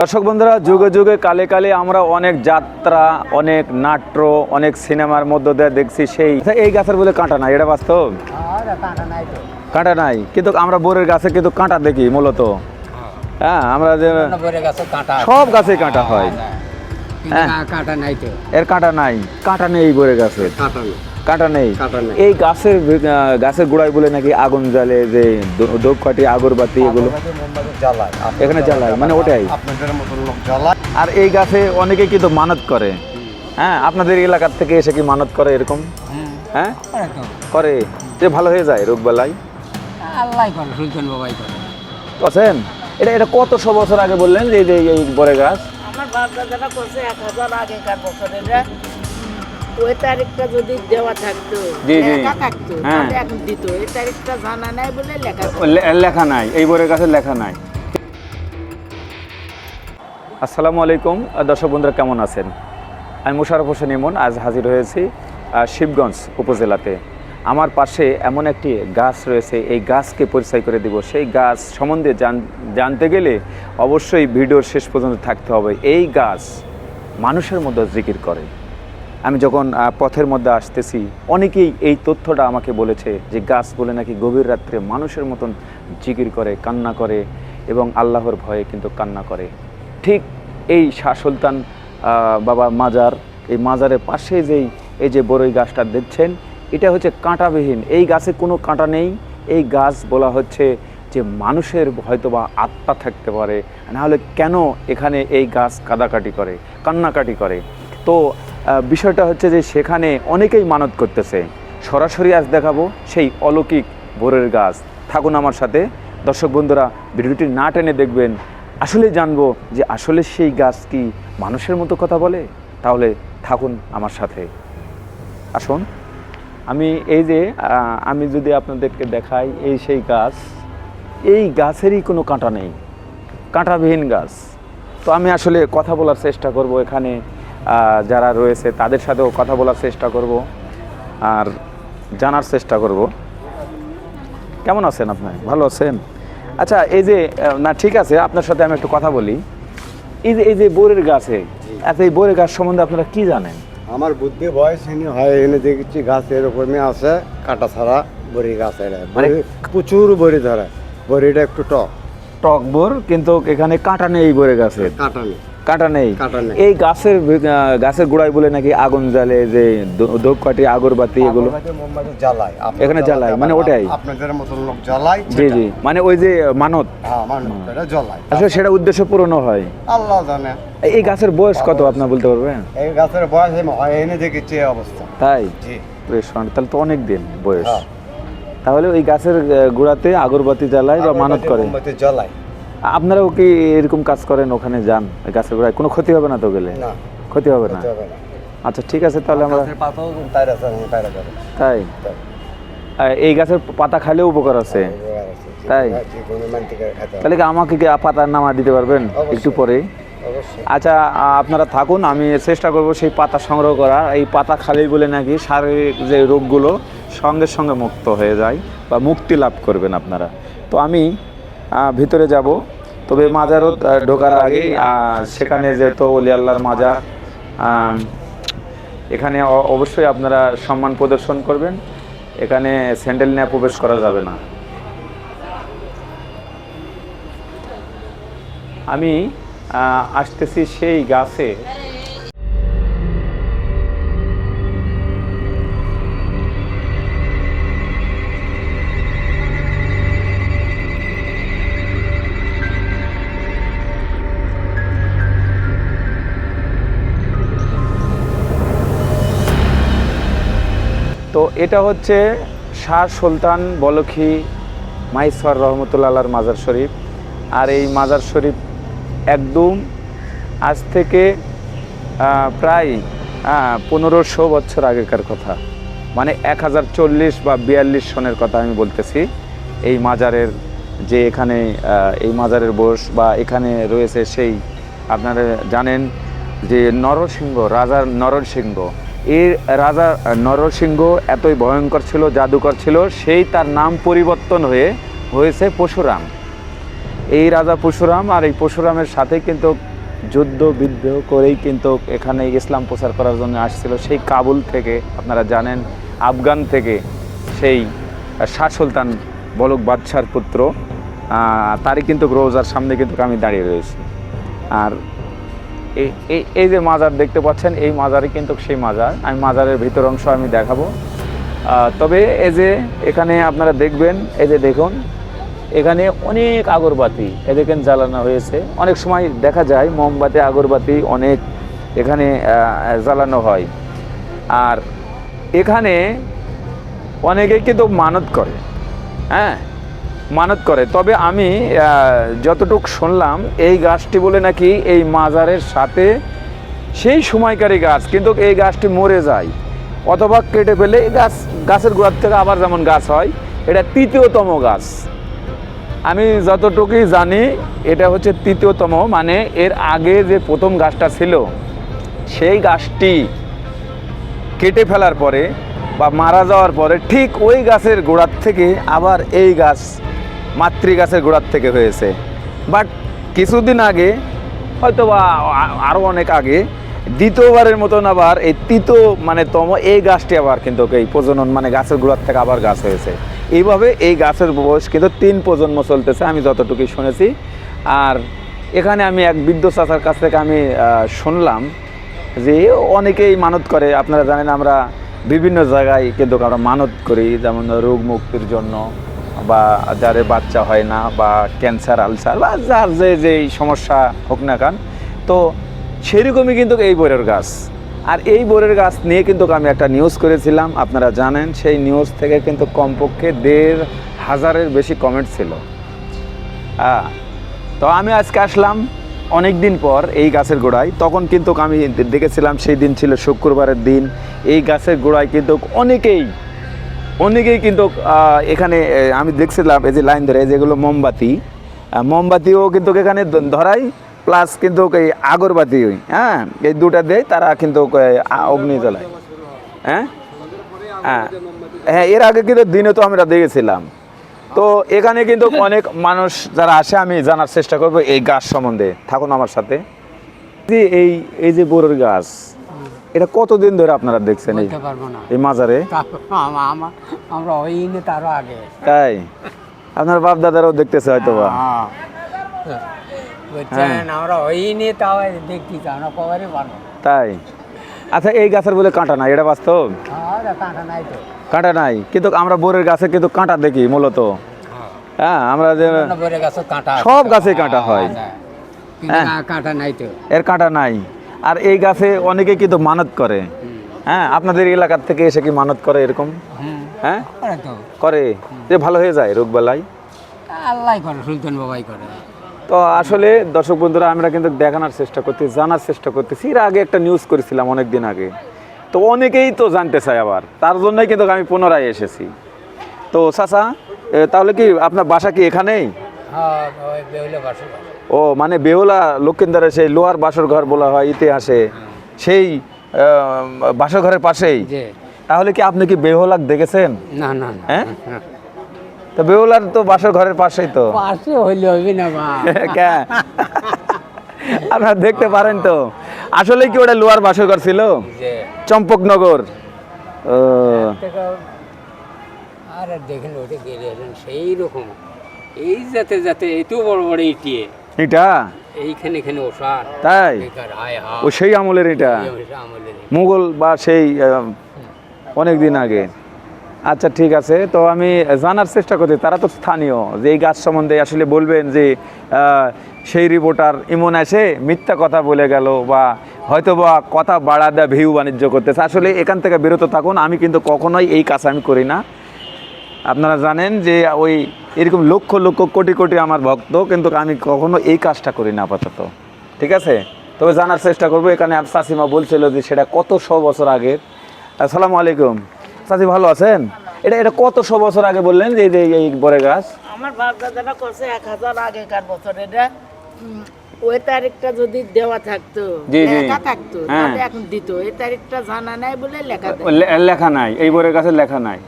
দর্শক বন্ধুরা যুগে যুগে কালে কালে আমরা অনেক যাত্রা অনেক নাট্য অনেক সিনেমার মধ্য দিয়ে দেখছি সেই আচ্ছা, এই গাছের বলে কাঁটা নাই এটা বাস্তব? কাঁটা নাই কিন্তু আমরা বোরের গাছে কিন্তু কাঁটা দেখি মূলত। হ্যাঁ। আমরা যে সব গাছে কাঁটা হয়। হ্যাঁ। কাঁটা নাই এর কাঁটা নাই। কাঁটা নেই বোরের গাছে। কাঁটা কাঁটা নেই। এই গাছের গাছের গোড়ায় বলে নাকি আগুন জ্বালে যে দোপকাঠি আগরবাতি এগুলো। জ্বালায়। এখানে জ্বালায় মানে ওটাই। আপনাদের মতন লোক জ্বালায়। আর এই গাছে অনেকে কিন্তু মানত করে। হ্যাঁ আপনাদের এলাকার থেকে এসে কি মানত করে এরকম? হ্যাঁ। করে যে ভালো হয়ে যায় রোগ বেলায় আল্লাহ করে সুলতান বাবাই করে। আছেন এটা এটা কতশো বছর আগে বললেন যে এই যে এই বড় গাছ? আমার বাপ দাদারা করছে এক হাজার আগেকার বছরের ওই তারিখটা যদি দেওয়া থাকতো জি, জি। থাকতো হ্যাঁ। এখন দিত। এই তারিখটা জানা নাই বলে লেখা লেখা নাই এই বড় গাছের লেখা নাই। আসসালামু আলাইকুম দর্শক বন্ধুরা কেমন আছেন? আমি মুশারফ হোসেন ইমন আজ হাজির হয়েছি শিবগঞ্জ উপজেলাতে। আমার পাশে এমন একটি গাছ রয়েছে এই গাছকে পরিচয় করে দিব। সেই গাছ সম্বন্ধে জান- জানতে গেলে অবশ্যই ভিডিওর শেষ পর্যন্ত থাকতে হবে। এই গাছ মানুষের মধ্যে জিকির করে। আমি যখন পথের মধ্যে আসতেছি, অনেকেই এই তথ্যটা আমাকে বলেছে যে গাছ বলে নাকি গভীর রাত্রে মানুষের মতন জিকির করে, কান্না করে এবং আল্লাহর ভয়ে কিন্তু কান্না করে। ঠিক এই শাহ সুলতান বাবা মাজার, এই মাজারের পাশে যেই, এই যে বড়ই গাছটা দেখছেন, এটা হচ্ছে কাঁটাবিহীন। এই গাছে কোনো কাঁটা নেই। এই গাছ বলা হচ্ছে যে মানুষের হয়তোবা আত্মা থাকতে পারে, নাহলে কেন এখানে এই গাছ কাদাকাটি করে, কান্নাকাটি করে? তো বিষয়টা হচ্ছে যে সেখানে অনেকেই মানত করতেছে। সরাসরি আজ দেখাবো সেই অলৌকিক বোরের গাছ। থাকুন আমার সাথে। দর্শক বন্ধুরা, ভিডিওটি না টেনে দেখবেন। আসলে জানব যে আসলে সেই গাছ কি মানুষের মতো কথা বলে? তাহলে থাকুন আমার সাথে। আসুন। আমি এই যে আমি যদি আপনাদেরকে দেখাই এই সেই গাছ, এই গাছেরই কোনো কাঁটা নেই। কাঁটাবিহীন গাছ। তো আমি আসলে কথা বলার চেষ্টা করব এখানে। যারা রয়েছে তাদের সাথেও কথা বলার চেষ্টা করব আর জানার চেষ্টা করব। কেমন আছেন আপনি ভালো আছেন? আচ্ছা এই যে না ঠিক আছে আপনার সাথে আমি একটু কথা বলি। এই যে এই যে বোরের গাছে আচ্ছা এই বোরের গাছ সম্বন্ধে আপনারা কি জানেন? আমার বুদ্ধি বয়স এনে হয় এনে দেখেছি গাছ এরকমই আছে কাটা ছাড়া বড়ি গাছ মানে- প্রচুর বড়ি ধরে বড়িটা একটু টক। টক বোর কিন্তু এখানে কাঁটা নেই বোরের গাছে। কাটা নেই। কাঁটা নেই। এই গাছের গাছের গোড়ায় বলে নাকি আগুন জ্বালে যে ধূপকাঠি আগরবাতি এগুলো? জ্বালায়। এখানে জ্বালায়, মানে ওটাই? আপনাদের মতন লোক জ্বালায় জি জি মানে ওই যে মানত। হ্যাঁ জ্বালায়। আসলে সেটা উদ্দেশ্য পূরণ হয়। আল্লাহ জানে। এই- গাছের বয়স কত আপনার বলতে পারবেন? এই গাছের বয়স এনে দেখেছি অবস্থা। তাই? জি। বেশ, তাহলে তো অনেক দিন বয়স। হ্যাঁ। তাহলে ওই গাছের গোড়াতে আগরবাতি জ্বালায় বা মানত করে। জ্বালায়। আপনারাও কি এরকম কাজ করেন ওখানে যান? গাছের গোড়ায়? কোনো ক্ষতি হবে না তো গেলে? না। ক্ষতি হবে না? আচ্ছা ঠিক আছে তাহলে আমরা তাই? তাই। এই গাছের পাতা খাইলেও উপকার আছে? তাই? যে কোনো থেকে খেতে হবে। তাহলে কি আমাকে কি পাতার নামা দিতে পারবেন। একটু পরে আচ্ছা আপনারা থাকুন আমি চেষ্টা করব সেই পাতা সংগ্রহ করার। এই পাতা খালি বলে নাকি শারীরিক যে রোগগুলো সঙ্গে সঙ্গে মুক্ত হয়ে যায় বা মুক্তি লাভ করবেন আপনারা। তো আমি ভিতরে যাব। তবে মাজারত আহ, ঢোকার আগে সেখানে যেহেতু অলি আল্লাহর মাজার এখানে অবশ্যই আপনারা সম্মান প্রদর্শন করবেন। এখানে স্যান্ডেল নিয়ে প্রবেশ করা যাবে না। আমি আসতেছি সেই গাছে। এটা হচ্ছে শাহ সুলতান বলখি মাইসর রহমতুল্লাহর মাজার শরীফ। আর এই মাজার শরীফ একদম আজ থেকে প্রায় পনেরোশো বছর আগেকার কথা। মানে এক হাজার চল্লিশ বা বিয়াল্লিশ সনের কথা আমি বলতেছি। এই মাজারের যে এখানে এই মাজারের বোস বা এখানে রয়েছে সেই, আপনারা জানেন যে নরসিংহ, রাজার নরসিংহ এই রাজা নরসিংহ এতই ভয়ঙ্কর ছিল, জাদুকর ছিল, সেই তার নাম পরিবর্তন হয়ে হয়েছে পরশুরাম। এই রাজা পরশুরাম আর এই পরশুরামের সাথে কিন্তু যুদ্ধ, বিদ্রোহ করেই কিন্তু এখানে ইসলাম প্রচার করার জন্য আসছিল। সেই কাবুল থেকে, আপনারা জানেন, আফগান থেকে সেই শাহ সুলতান বলক বাদশার পুত্র তারই কিন্তু রোজার সামনে কিন্তু আমি দাঁড়িয়ে রয়েছি। আর এই- এই যে মাজার দেখতে পাচ্ছেন, এই মাজারই কিন্তু সেই মাজার। আমি মাজারের ভিতর অংশ আমি দেখাবো। তবে এই যে এখানে আপনারা দেখবেন, এই যে দেখুন, এখানে অনেক আগরবাতি এ দেখেন জ্বালানো হয়েছে। অনেক সময় দেখা যায়, মোমবাতি, আগরবাতি অনেক এখানে জ্বালানো হয়। আর এখানে অনেকেই কিন্তু মানত করে। হ্যাঁ? মানত করে। তবে আমি যতটুক শুনলাম, এই গাছটি বলে নাকি এই মাজারের সাথে সেই সময়কারী গাছ, কিন্তু এই গাছটি মরে যায়। অথবা কেটে ফেলে গাছ, গাছের গোড়ার থেকে আবার যেমন গাছ হয়, এটা তৃতীয়তম গাছ। আমি যতটুকুই জানি, এটা হচ্ছে তৃতীয়তম মানে এর আগে যে প্রথম গাছটা ছিল, সেই গাছটি কেটে ফেলার পরে বা মারা যাওয়ার পরে ঠিক ওই গাছের গোড়ার থেকে আবার এই গাছ মাতৃ গাছের গোড়ার থেকে হয়েছে। বাট কিছুদিন আগে হয়তো বা আরও অনেক আগে, দ্বিতীয়বারের মতন আবার এই তৃতীয় মানে তম এই গাছটি আবার কিন্তু এই প্রজনন মানে গাছের গোড়ার থেকে আবার গাছ হয়েছে। এইভাবে এই গাছের বয়স কিন্তু তিন প্রজন্ম চলতেছে, আমি যতটুকুই শুনেছি। আর এখানে আমি এক বৃদ্ধ চাচার কাছ থেকে আমি শুনলাম যে অনেকেই মানত করে, আপনারা জানেন আমরা বিভিন্ন জায়গায় কিন্তু আমরা মানত করি, যেমন রোগ মুক্তির জন্য বা যাদের বাচ্চা হয় না বা ক্যান্সার আলসার বা যার যে যেই সমস্যা হোক না কেন, তো সেরকমই কিন্তু এই বরের গাছ। আর এই বরের গাছ নিয়ে কিন্তু আমি একটা নিউজ করেছিলাম, আপনারা জানেন, সেই নিউজ থেকে কিন্তু কমপক্ষে দেড় হাজারের বেশি কমেন্ট ছিল। হ্যাঁ তো আমি আজকে আসলাম অনেক দিন পর এই গাছের গোড়ায়। তখন কিন্তু আমি দেখেছিলাম সেই দিন ছিল শুক্রবারের দিন। এই গাছের গোড়ায় কিন্তু অনেকেই অনেকেই কিন্তু এখানে আমি দেখছিলাম এই যে লাইন ধরে যেগুলো মোমবাতি। মোমবাতিও কিন্তু এখানে ধরাই প্লাস কিন্তু এই আগরবাতি হ্যাঁ এই দুটা দেয় তারা কিন্তু অগ্নি জ্বালায়। হ্যাঁ? হ্যাঁ। হ্যাঁ এর আগে কিন্তু দিনে তো আমরা দেখেছিলাম। তো এখানে কিন্তু অনেক মানুষ যারা আসে, আমি জানার চেষ্টা করব এই গাছ সম্বন্ধে। থাকুন আমার সাথে। এই এই যে বড়ের গাছ এটা কতদিন ধরে আপনারা দেখছেন এই পারব না। এই মাজারে? আমরা হইনি তারও আগে। তাই? আপনার বাপ দাদারাও দেখতেছে হয়তো বা হ্যাঁ। বুঝছেন আমরা হইনি তাও দেখছি আমরা কবারই পারব তাই? আচ্ছা এই গাছের বলে কাঁটা নাই এটা বাস্তব? কাঁটা নাই তো। কাঁটা নাই কিন্তু আমরা বোরের গাছে কিন্তু কাঁটা দেখি মূলত। হ্যাঁ। আমরা যে সব গাছে কাঁটা হয়। হ্যাঁ, হ্যাঁ। কাঁটা নাই তো। এর কাঁটা নাই। আর এই গাছে অনেকে কিন্তু মানত করে। হ্যাঁ আপনাদের এলাকার থেকে এসে কি মানত করে এরকম? হ্যাঁ করে যে ভালো হয়ে যায় রোগ বেলায় আল্লাহ করে সুলতান বাবাই করে। তো আসলে দর্শক বন্ধুরা আমরা কিন্তু দেখানোর চেষ্টা করতে জানার চেষ্টা করতেছি। এর আগে একটা নিউজ করেছিলাম অনেক দিন আগে। তো অনেকেই তো জানতে চায় আবার। তার জন্যই কিন্তু আমি পুনরায় এসেছি। তো চাচা তাহলে কি আপনার বাসা কি এখানেই? হ্যাঁ ও মানে বেহুলা লক্ষ্মীন্দারের সেই লোহার বাসর ঘর বলা হয় ইতিহাসে সেই বাসর ঘরের পাশেই? তাহলে কি আপনি কি বেহুলাক দেখেছেন? না না হ্যাঁ? তো বেহুলার তো বাসর ঘরের পাশেই তো। পাশে হইলে হইবি না ক্যা? আপনারা দেখতে পারেন তো। আসলে কি ওটা লোহার বাসর ঘর ছিল? চম্পকনগর ও। আরে দেখেন ওটা গেলে সেই রকম এই যাতে যাতে এত বড় বড় ইটিয়ে এটা? এইখানে এখানে ওষার। তাই? ও সেই আমলের এটা? মুঘল বা সেই অনেক দিন আগে। আচ্ছা ঠিক আছে। তো আমি জানার চেষ্টা করছি তারা তো স্থানীয় যে এই গাছ সম্বন্ধে আসলে বলবেন যে সেই রিপোর্টার ইমন এসে মিথ্যা কথা বলে গেল বা হয়তো বা কথা বাড়া দেয় ভিউ বাণিজ্য করতেছে। আসলে এখান থেকে বিরত থাকুন আমি কিন্তু কখনোই এই কাজ আমি করি না। আপনারা জানেন যে ওই এরকম লক্ষ লক্ষ কোটি কোটি আমার ভক্ত কিন্তু আমি কখনো এই কাজটা করি না আপাতত। ঠিক আছে? তবে জানার চেষ্টা করব এখানে চাষিমা বলছিল যে সেটা কত শো বছর আগের। আসসালামু আলাইকুম। চাষি ভালো আছেন? এটা এটা কত শো বছর আগে বললেন যে এই বড় গাছ? আমার বাপ দাদারা করছে এক হাজার আগেকার বছর এটা ওই তারিখটা যদি দেওয়া থাকতো। লেখা থাকতো হ্যাঁ। এখন দিত। এই তারিখটা জানা নাই বলে লেখা লেখা নাই এই বড় গাছের লেখা নাই।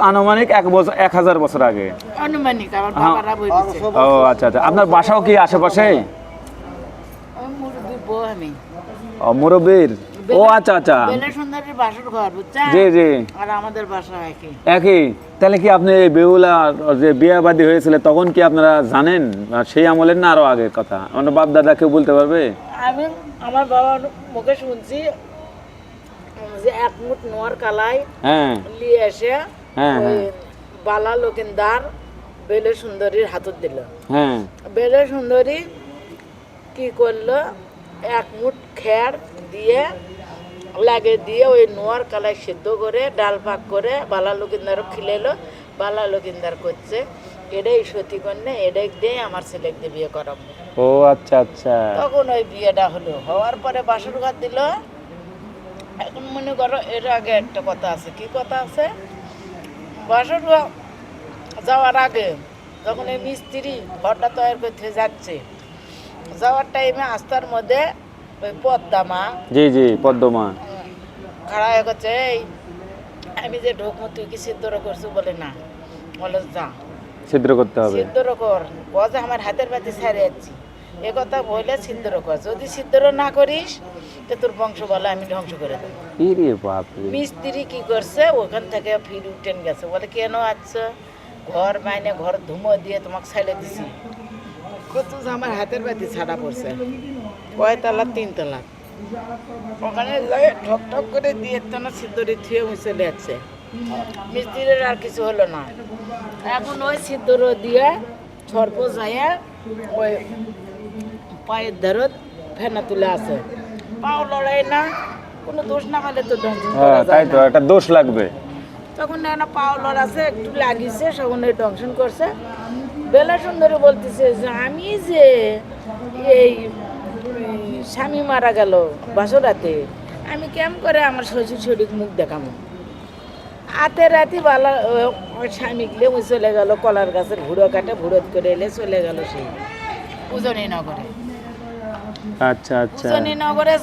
আনুমানিক এক বছর এক হাজার বছর আগে। অনুমানিক আমার। বাবারা বলেছে। ও আচ্ছা আচ্ছা। আপনার বাসাও কি আশেপাশে? মুর- মুরব্বীর ও, আচ্ছা আচ্ছা। বেলে সুন্দরীর বাসর ঘর বুঝছেন? জি জি। আর আমাদের বাসা একই। একই? তাহলে কি আপনি বেহুলা যে বিয়াবাদী হয়েছিল তখন কি আপনারা জানেন? সেই আমলের না আরও আগের কথা? আমার বাপ দাদা কেউ বলতে পারবে? আমি আমার বাবার মুখে শুনছি যে এক মুঠ নোয়ার কালাই হ্যাঁ। নিয়ে এসে হ্যাঁ, ওই হ্যাঁ। বালা লোকেন্দার বেলে সুন্দরীর হাতত দিল। হ্যাঁ। বেলে সুন্দরী কি করল? এক মুঠ খের দিয়ে লাগে দিয়ে ওই নোয়ার কালাই সিদ্ধ করে ডাল পাক করে বালা লোকিন্দারও খিলেলো। বালা লোকিন্দার করছে এটাই সতী কন্যা এটাই দিয়ে আমার ছেলেকে বিয়ে করাবো। ও আচ্ছা আচ্ছা। তখন ওই বিয়েটা হলো। হওয়ার পরে বাসর ঘর দিল। এখন মনে করো এর আগে একটা কথা আছে। কি কথা আছে? বাসর যাওয়ার আগে যখন এই মিস্ত্রি ঘরটা তৈরি করতে যাচ্ছে যাওয়ার টাইমে আস্তার মধ্যে ওই পদ্মা মা জি জি পদ্মমা খাড়া হয়ে গেছে এই আমি যে ঢোকমো তুই কি সিদ্ধ করছ? বলে না। বলে যা। ছিদ্র করতে হবে। সিদ্ধর কর। যে আমার হাতের বাতি ছাড়ে যাচ্ছি এ কথা বলে সিদ্ধর কর। যদি সিদ্ধর না করিস তো তোর বংশ বলে আমি ধ্বংস করে দেবো। ইরে বাপ মিস্ত্রি কি করছে? ওখান থেকে ফির উঠেন গেছে। বলে কেন আচ্ছা ঘর মাইনে ঘর ধুমো দিয়ে তোমাকে ছেড়ে দিছি? কত আমার হাতের বাতি ছাড়া পড়ছে। কয় তালা? তিন তালা। ওখানে ঠক ঠক করে দিয়ে তো না সিদ্ধরি থুয়ে মুছে যাচ্ছে। মিস্ত্রির আর কিছু হলো না। এখন ওই সিদ্ধর দিয়ে সর্প যায় ওই পায়ের ধারত ফেনা তুলে আছে। পাও লড়াই না। কোনো দোষ না হলে তো দংশন হ্যাঁ করা তাই যায় তো না। একটা দোষ লাগবে। তখন একটা পাও লড়াছে একটু লাগিয়েছে তখন ওই দংশন করছে। বেলা সুন্দরী বলতেছে যে আমি যে এই স্বামী মারা গেল বাসরাতে আমি কেমন করে আমার শ্বশুর শরীর মুখ দেখামো? আতে রাতি বালা স্বামী গিলে চলে গেল কলার গাছের ভুড়ো কাটে ভুড়োত করে এলে চলে গেল সেই উজনি নগরে। আচ্ছা আচ্ছা। নগরে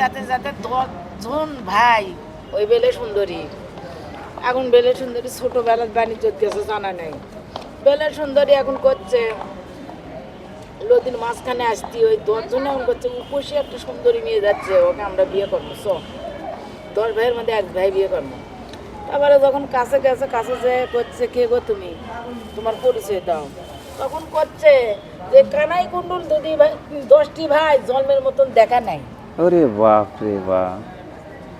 যাতে যাতে দশজন ভাই, ওই বেলে সুন্দরী। এখন বেলে সুন্দরী, ছোটবেলার বাণিজ্য গেছে জানা বেলে সুন্দরী এখন করছে। নদীর মাঝখানে আসতি, ওই দশজনে এখন করছে, উপসী একটা সুন্দরী নিয়ে যাচ্ছে, ওকে আমরা বিয়ে করব, চ। দশ ভাইয়ের মধ্যে এক ভাই বিয়ে করব। তারপরে যখন কাছে গেছে, কাছে যে করছে, কে গো তুমি? তোমার পরিচয় দাও। তখন করছে যে কানাই কুণ্ডুল দুদি ভাই দশটি ভাই জন্মের মতন দেখা নাই। ওরে বাপ রে বাপ।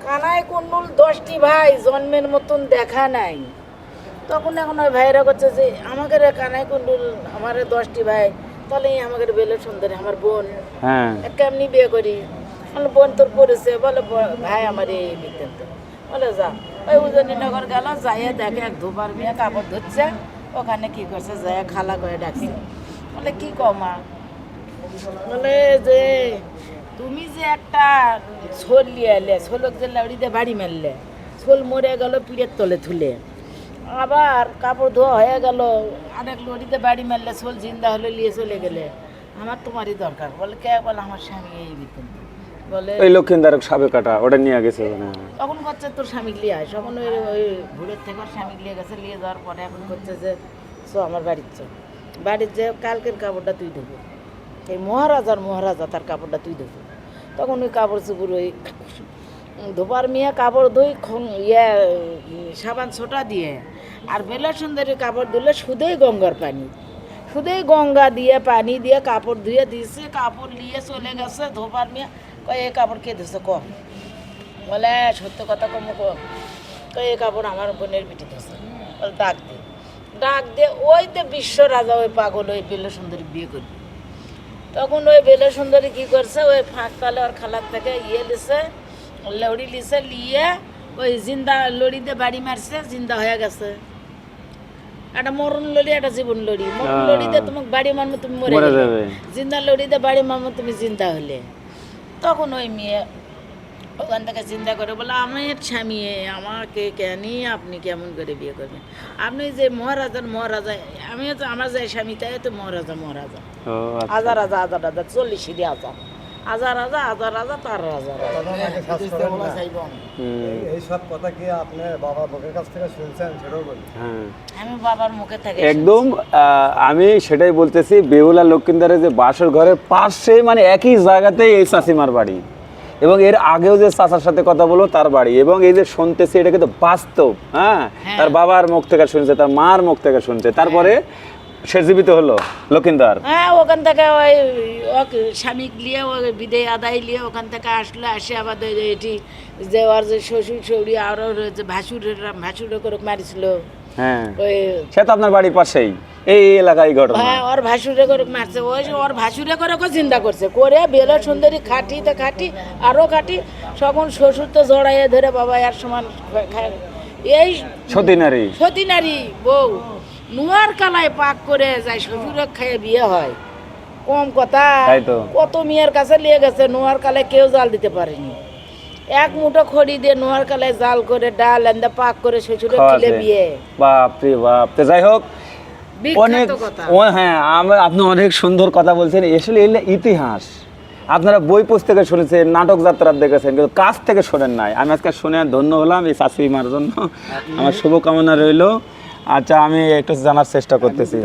কানাই কুণ্ডুল দশটি ভাই জন্মের মতন দেখা নাই। তখন এখন ওই ভাইরা করছে যে আমাকে কানাই কুণ্ডুল আমার দশটি ভাই তাহলে আমাকে বেলে সুন্দরী আমার বোন। হ্যাঁ। কেমনি বিয়ে করি। বোন তোর পড়েছে বলে ভাই আমার এই বৃত্তান্ত বলে যা। ওই উজনি নগর গেল যাইয়া দেখে এক ধোবার মেয়ে কাপড় ধরছে। ওখানে কি করছে যাইয়া খালা করে ডাকছে। বলে কি কমা বলে যে তুমি যে একটা ছোল নিয়ে এলে ছোলক যে লাউড়িতে বাড়ি মারলে ছোল মরে গেল পিড়ের তলে তুলে আবার কাপড় ধোয়া হয়ে গেল আরেক লড়িতে বাড়ি মারলে ছোল জিন্দা হলে নিয়ে চলে গেলে। আমার তোমারই দরকার। বলে কে বলে আমার স্বামী এই বিতন বলে ওই সাবে কাটা ওটা নিয়ে গেছে তখন করছে তোর স্বামী লিয়ে আয়। তখন ওই ওই ভোরের থেকে স্বামী লিয়ে গেছে লিয়ে যাওয়ার পরে এখন করছে যে চো আমার বাড়ির চো। বাড়ির যে কালকের কাপড়টা তুই দেবো এই মহারাজার মহারাজা তার কাপড়টা তুই দেবো তখন ওই কাপড় চুপুর ওই ধোপার মিয়া কাপড় ধুই ইয়ে সাবান ছোটা দিয়ে, আর বেলা সুন্দরী কাপড় ধুলে শুধুই গঙ্গার পানি। শুধুই গঙ্গা দিয়ে, পানি দিয়ে কাপড় ধুয়ে দিয়েছে, কাপড় নিয়ে চলে গেছে ধোপার মিয়া কয়, এই কাপড় কে দিছে কম বলে, সত্য কথা কম কম তো এই কাপড় আমার বোনের পিঠে ধরছে বলে ডাক ডাক দে ওই তো বিশ্ব রাজা ওই পাগল ওই বেলে সুন্দরী বিয়ে করবে। তখন ওই বেলে সুন্দরী কি করছে? ওই ফাঁক তালে ওর খালার থেকে ইয়ে লিছে লড়ি লিছে লিয়ে ওই জিন্দা লড়িতে বাড়ি মারছে জিন্দা হয়ে গেছে। একটা মরণ লড়ি একটা জীবন লড়ি। মরণ আহ। লড়িতে তোমাকে বাড়ি মারমো তুমি মরে যাবে। জিন্দা লড়িতে বাড়ি মারমো তুমি জিন্দা হলে। তখন ওই মেয়ে ওখান থেকে চিন্তা করে বলে আমার স্বামী আমাকে কেন আপনি কেমন করে বিয়ে করবেন? আপনি যে মহারাজার মহারাজা আমিও তো আমার যে স্বামী তাই তো মহারাজা মহারাজা। আচ্ছা। হাজার হাজার হাজার হাজার চল্লিশ সিঁড়ি হাজার। হাজার হাজার হাজার হাজার তার হাজার সব কথা কি আপনি বাবার মুখের কাছ থেকে শুনছেন? সেটাও বলি হ্যাঁ। আমি বাবার মুখে থেকে একদম আহ, আমি সেটাই বলতেছি বেহুলা লক্ষ্মীন্দারের যে বাসর ঘরের পাশে মানে একই জায়গাতেই এই চাষিমার বাড়ি। এবং এর আগেও যে চাচার সাথে কথা বলব তার বাড়ি। এবং এই যে শুনতেছি এটা কিন্তু বাস্তব হ্যাঁ? হ্যাঁ। তার বাবার মুখ থেকে শুনছে তার মার মুখ থেকে শুনছে। তারপরে সে জীবিত হলো লক্ষিন্দার। হ্যাঁ ওখান থেকে ওই স্বামী নিয়ে ও বিদেয় আদায় নিয়ে ওখান থেকে আসলে আসে আমাদের এটি যে ওর যে শ্বশুর শৌরি ভাসুরের ভাসুরে করে মারিছিল। হ্যাঁ। ওই সে তো আপনার বাড়ির পাশেই। এই এলাকায় ঘটনা। হ্যাঁ ওর ভাসুরে করে মারছে। ওই ওর ভাসুরে করে ওকে চিন্তা করছে। করে বেলো সুন্দরী খাটি তো খাটি আরও খাটি শ্বশুর তো জড়াইয়ে ধরে বাবা আর সমান এই সতী নারী। সতী নারী বউ। নুয়ার কালায় পাক করে যায় শ্বশুরে খেয়ে বিয়ে হয়। কম কথা। কত মেয়ের কাছে নিয়ে গেছে নোয়ার কালে কেউ জাল দিতে পারেনি। এক মুঠো খড়ি দিয়ে নোয়ার কালে জাল করে ডাল এন্দা পাক করে শ্বশুরে খেলে। বিয়ে বাপ রে বাপ তো যাই হোক অনেক ও হ্যাঁ আম- আপনি অনেক সুন্দর কথা বলছেন। আসলে এগুলো ইতিহাস। আপনারা বই পুস্তকে শুনেছেন নাটক যাত্রা দেখেছেন কিন্তু কাছ থেকে শোনেন নাই। আমি আজকে শুনে ধন্য হলাম এই শাশুড়ি শাশুড়িমার জন্য। আমার শুভকামনা রইল। আচ্ছা আমি একটু জানার চেষ্টা করতেছি।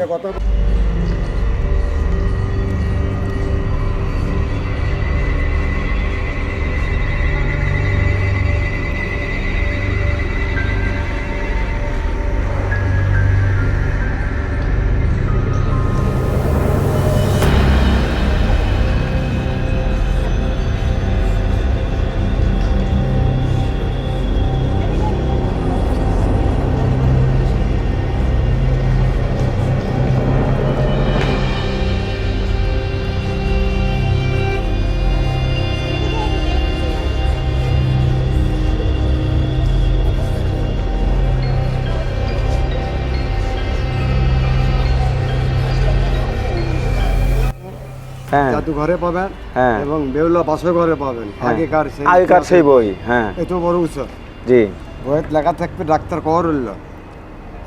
জাদুঘরে পাবেন হ্যাঁ। এবং বেউলা বাসর ঘরে পাবেন। হ্যাঁ। আগেকার সেই আগেকার সেই বই হ্যাঁ। এত বড় উৎসব। জি। বইয়ের লেখা থাকবে ডাক্তার কহরুল্লাহ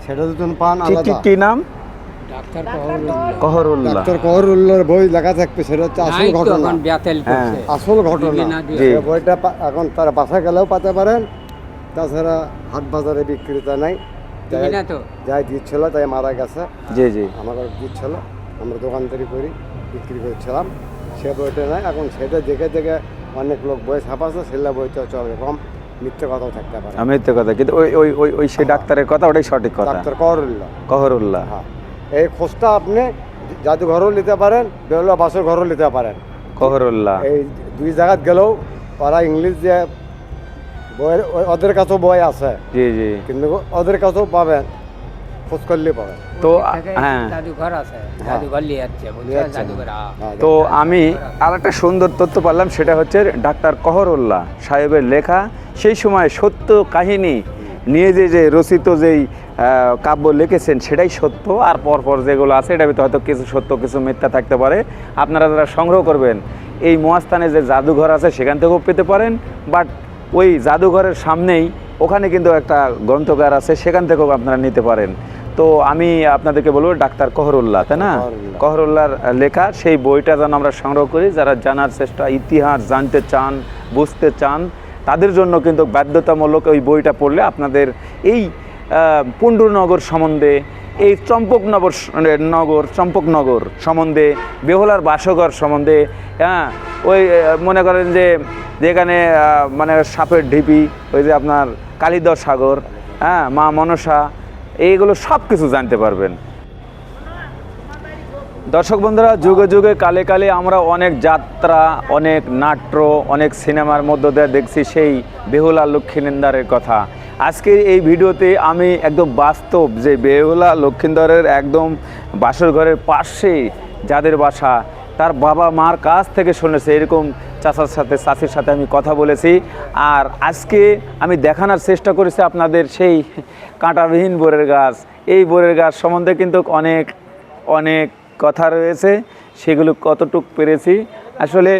সেটা যদি পান আলাদা। কি নাম? ডাক্তার কহরুল্লাহ ডাক্তার কহরুল্লাহর বই লেখা থাকবে সেটা হচ্ছে আসল ঘটনা। হ্যাঁ। আসল ঘটনা। বইটা পা- এখন তার বাসা গেলেও পাতে পারেন। তাছাড়া হাট বাজারে বিক্রেতা নাই। যাই- দিচ্ছিল তাই মারা গেছে। জি জি। দিচ্ছিল। আমরা দোকানদারি করি। বিক্রি করছিলাম। সে বইটা নাই এখন সেটা দেখে দেখে অনেক লোক বই ছাপাচ্ছে সেটা বইটা চলে কম মিথ্যে কথাও থাকতে পারে। আমি তো কথা। কিন্তু ওই ওই ওই ওই সেই ডাক্তারের কথা ওটাই সঠিক কথা। ডাক্তার কহরুল্লাহ কহরুল্লাহ হ্যাঁ। এই খোঁজটা আপনি জাদুঘরও নিতে পারেন বেহুলা বাসর ঘরও নিতে পারেন। কহরুল্লাহ এই দুই জায়গাত গেলেও ওরা ইংলিশ যে ও- ওদের কাছেও বই আছে। জি জি। কিন্তু ওদের কাছেও পাবেন। খোঁজ করলে পাবেন তো হ্যাঁ। জাদুঘর আছে জাদুঘর নিয়ে যাচ্ছে বলছে জাদুঘর হ্যাঁ, তো আমি আর একটা সুন্দর তথ্য পারলাম সেটা হচ্ছে ডাক্তার কহরুল্লাহ সাহেবের লেখা সেই সময় সত্য কাহিনী নিয়ে যে যে রচিত যেই কাব্য লিখেছেন সেটাই সত্য আর পরপর যেগুলো আছে এটা ভিতরে হয়তো কিছু সত্য কিছু মিথ্যা থাকতে পারে। আপনারা যারা সংগ্রহ করবেন এই মহাস্থানে যে জাদুঘর আছে সেখান থেকেও পেতে পারেন বাট ওই জাদুঘরের সামনেই ওখানে কিন্তু একটা গ্রন্থগার আছে সেখান থেকেও আপনারা নিতে পারেন। তো আমি আপনাদেরকে বলব ডাক্তার কহরুল্লাহ তাই না? কহরুল্লাহর লেখা সেই বইটা যেন আমরা সংগ্রহ করি যারা জানার চেষ্টা ইতিহাস জানতে চান বুঝতে চান তাদের জন্য কিন্তু বাধ্যতামূলক ওই বইটা পড়লে আপনাদের এই আহ, পুণ্ডরনগর সম্বন্ধে এই চম্পকনগর নগর চম্পকনগর সম্বন্ধে বেহলার বাসগর সম্বন্ধে হ্যাঁ ওই মনে করেন যে যেখানে মানে সাপের ঢিপি ওই যে আপনার কালিদর সাগর হ্যাঁ মা মনসা এইগুলো সব কিছু জানতে পারবেন। দর্শক বন্ধুরা, যুগে যুগে, কালে কালে আমরা অনেক যাত্রা, অনেক নাট্য, অনেক সিনেমার মধ্য দিয়ে দেখছি সেই বেহুলা লক্ষ্মীনন্দারের কথা। আজকের এই ভিডিওতে আমি একদম বাস্তব যে বেহুলা লক্ষ্মীন্দরের একদম বাসর ঘরের পাশে যাদের বাসা, তার বাবা মার কাছ থেকে শুনেছে এরকম চাচার সাথে চাষির সাথে আমি কথা বলেছি। আর আজকে আমি দেখানোর চেষ্টা করেছি আপনাদের সেই কাঁটাবিহীন বোরের গাছ। এই বোরের গাছ সম্বন্ধে কিন্তু অনেক অনেক কথা রয়েছে। সেগুলো কতটুক পেরেছি? আসলে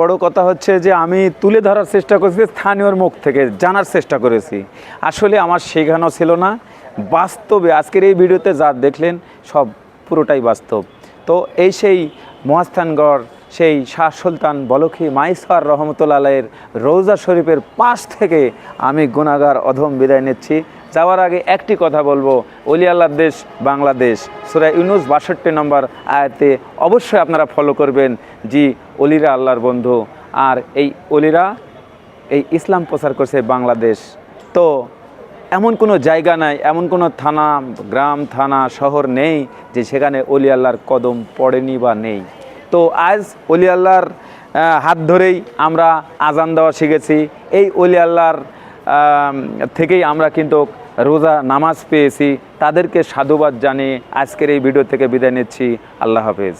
বড় কথা হচ্ছে যে আমি তুলে ধরার চেষ্টা করেছি, স্থানীয়র মুখ থেকে জানার চেষ্টা করেছি। আসলে আমার শেখানো ছিল না। বাস্তবে আজকের এই ভিডিওতে যা দেখলেন, সব পুরোটাই বাস্তব। তো এই সেই মহাস্থানগড় সেই শাহ সুলতান বলখি মাইসার রহমতুল্লাহের রৌজা শরীফের পাশ থেকে আমি গুণাগার অধম বিদায় নিচ্ছি। যাওয়ার আগে একটি কথা বলব, অলি আল্লাহর দেশ বাংলাদেশ, সুরা ইউনুস বাষট্টি নম্বর আয়াতে অবশ্যই আপনারা ফলো করবেন। জি, অলিরা আল্লাহর বন্ধু। আর এই অলিরা, এই ইসলাম প্রচার করছে বাংলাদেশ। তো এমন কোনো জায়গা নাই, এমন কোনো থানা, গ্রাম, থানা, শহর নেই যে সেখানে অলি আল্লাহর কদম পড়েনি বা নেই। তো আজ অলি আল্লাহর হাত ধরেই আমরা আজান দেওয়া শিখেছি। এই অলি আল্লাহর থেকেই আমরা কিন্তু রোজা নামাজ পেয়েছি। তাদেরকে সাধুবাদ জানিয়ে আজকের এই ভিডিও থেকে বিদায় নিচ্ছি। আল্লাহ হাফেজ।